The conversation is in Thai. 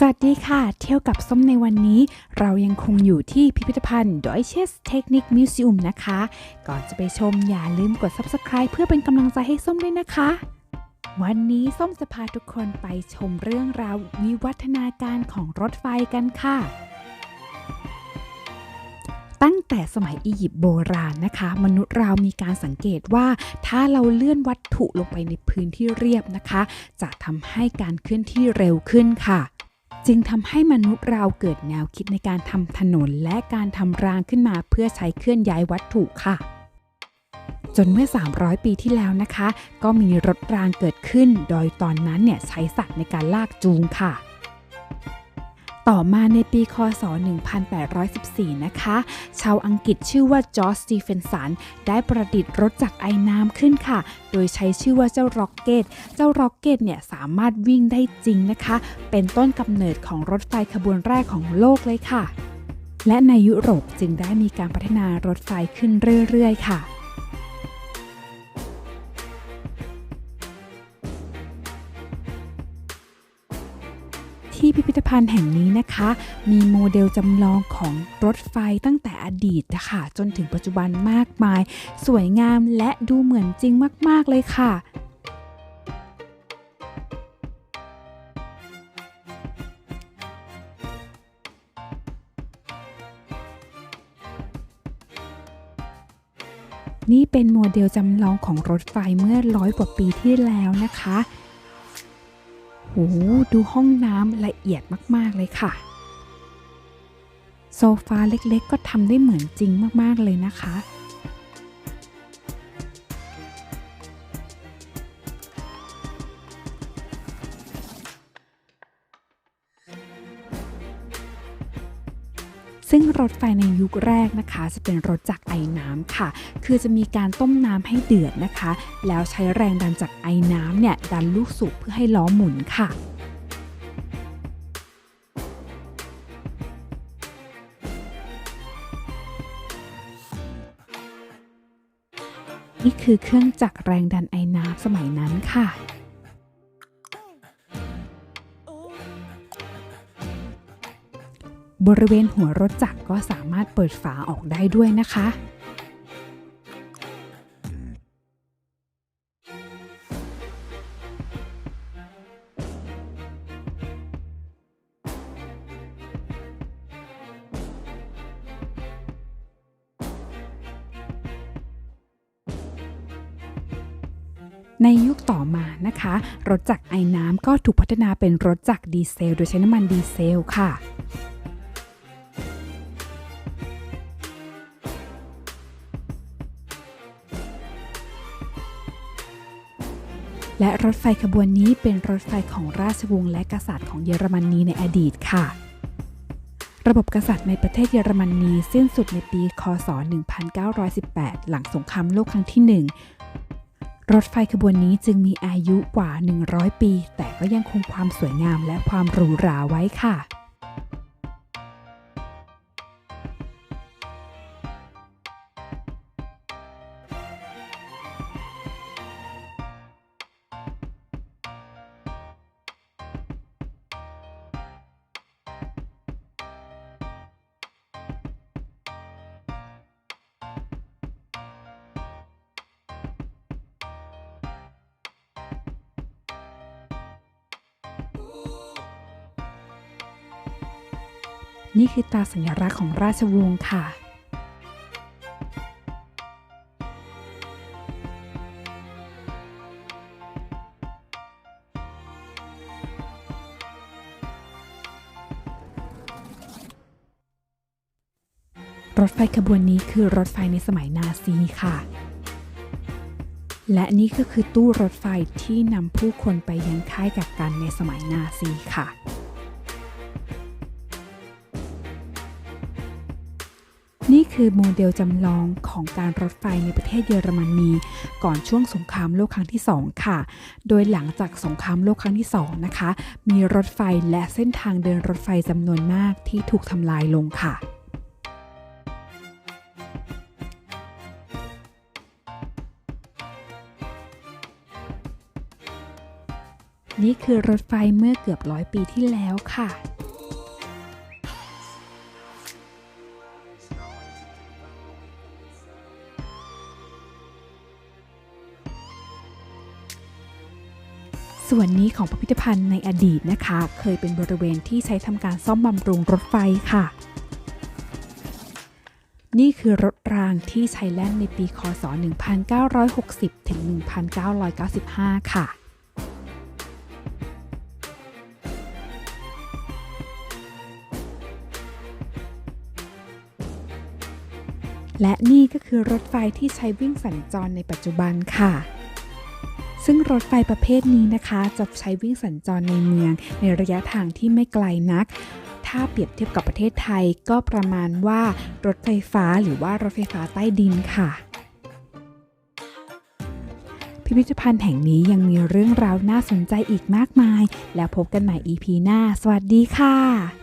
สวัสดีค่ะ เที่ยวกับส้มในวันนี้ เรายังคงอยู่ที่พิพิธภัณฑ์ Deutsches Technik Museum นะคะ ก่อนจะไปชมอย่าลืมกด Subscribe เพื่อเป็นกำลังใจให้ส้มด้วยนะคะ วันนี้ส้มจะพาทุกคนไปชมเรื่องราววิวัฒนาการของรถไฟกันค่ะ ตั้งแต่สมัยอียิปต์โบราณนะคะ มนุษย์เรามีการสังเกตว่าถ้าเราเลื่อนวัตถุลงไปในพื้นที่เรียบนะคะ จะทำให้การเคลื่อนที่เร็วขึ้นค่ะ จึงทำให้มนุษย์เราเกิดแนวคิดในการทำถนนและการทำรางขึ้นมาเพื่อใช้เคลื่อนย้ายวัตถุค่ะ จนเมื่อ 300 ปีที่แล้วนะคะ ก็มีรถรางเกิดขึ้น โดยตอนนั้นเนี่ยใช้สัตว์ในการลากจูงค่ะ ต่อมาในปีคศ 1814 นะคะ ชาวอังกฤษชื่อว่าจอร์จสตีเฟนสัน ได้ประดิษฐ์รถจักรไอน้ำขึ้นค่ะ โดยใช้ชื่อว่าเจ้าร็อกเก็ต เจ้าร็อกเก็ตเนี่ยสามารถวิ่งได้จริงนะคะ เป็นต้นกำเนิดของรถไฟขบวนแรกของโลกเลยค่ะ และในยุโรปจึงได้มีการพัฒนารถไฟขึ้นเรื่อย ๆ ค่ะ ภัณฑ์แห่งนี้นะคะ มีโมเดลจำลองของรถไฟตั้งแต่อดีตนะคะจนถึงปัจจุบันมากมาย สวยงามและดูเหมือนจริงมาก ๆ เลยค่ะนี่เป็นโมเดลจำลองของรถไฟเมื่อร้อยกว่าปีที่แล้วนะคะ หดูห้องน้ำละเอียดมากๆเลยค่ะ โซฟาเล็กๆ ก็ทำได้เหมือนจริงมากๆเลยนะคะ ซึ่งรถไฟในยุคแรกนะคะ จะเป็นรถจากไอ้น้ำค่ะ คือจะมีการต้มน้ำให้เดือดนะคะ แล้วใช้แรงดันจากไอ้น้ำเนี่ยดันลูกสูบเพื่อให้ล้อหมุนค่ะนี่คือเครื่องจักรแรงดันไอ้น้ำสมัยนั้นค่ะ บริเวณหัวรถจักรก็สามารถเปิดฝาออกได้ด้วยนะคะ ในยุคต่อมานะคะ รถจักรไอ้น้ำก็ถูกพัฒนาเป็นรถจักรดีเซล โดยใช้น้ำมันดีเซลค่ะ และรถไฟขบวนนี้เป็นรถไฟของราชวงศ์และกษัตริย์ของเยอรมนีในอดีตค่ะ ระบบกษัตริย์ในประเทศเยอรมนีสิ้นสุดในปี คศ 1918 หลังสงครามโลกครั้งที่ 1 รถไฟขบวนนี้จึงมีอายุกว่า 100 ปี แต่ก็ยังคงความสวยงามและความหรูหราไว้ค่ะ นี่คือตราสัญลักษณ์ของราชวงศ์ค่ะ รถไฟขบวนนี้คือรถไฟในสมัยนาซีค่ะ และนี่ก็คือตู้รถไฟที่นำผู้คนไปยังค่ายกักกันในสมัยนาซีค่ะ นี่คือโมเดลจำลองของการรถไฟในประเทศเยอรมนี ก่อนช่วงสงครามโลกครั้งที่ 2 ค่ะ โดยหลังจากสงครามโลกครั้งที่ 2 นะคะ มีรถไฟและเส้นทางเดินรถไฟจำนวนมากที่ถูกทำลายลงค่ะนี่นี่คือรถไฟเมื่อเกือบร้อยปีที่แล้วค่ะ ส่วนนี้ของพิพิธภัณฑ์ในอดีตนะคะ เคยเป็นบริเวณที่ใช้ทำการซ่อมบำรุงรถไฟค่ะ นี่คือรถรางที่ใช้แล่นในปีคศ 1960 ถึง 1995 ค่ะและนี่ก็คือรถไฟที่ใช้วิ่งสัญจรในปัจจุบันค่ะ ซึ่งรถไฟประเภทนี้นะคะ จะใช้วิ่งสัญจรในเมือง ในระยะทางที่ไม่ไกลนัก ถ้าเปรียบเทียบกับประเทศไทยก็ประมาณว่ารถไฟฟ้าหรือว่ารถไฟฟ้าใต้ดินค่ะพิพิธภัณฑ์แห่งนี้ยังมีเรื่องราวน่าสนใจอีกมากมาย แล้วพบกันใหม่ EP หน้า สวัสดีค่ะ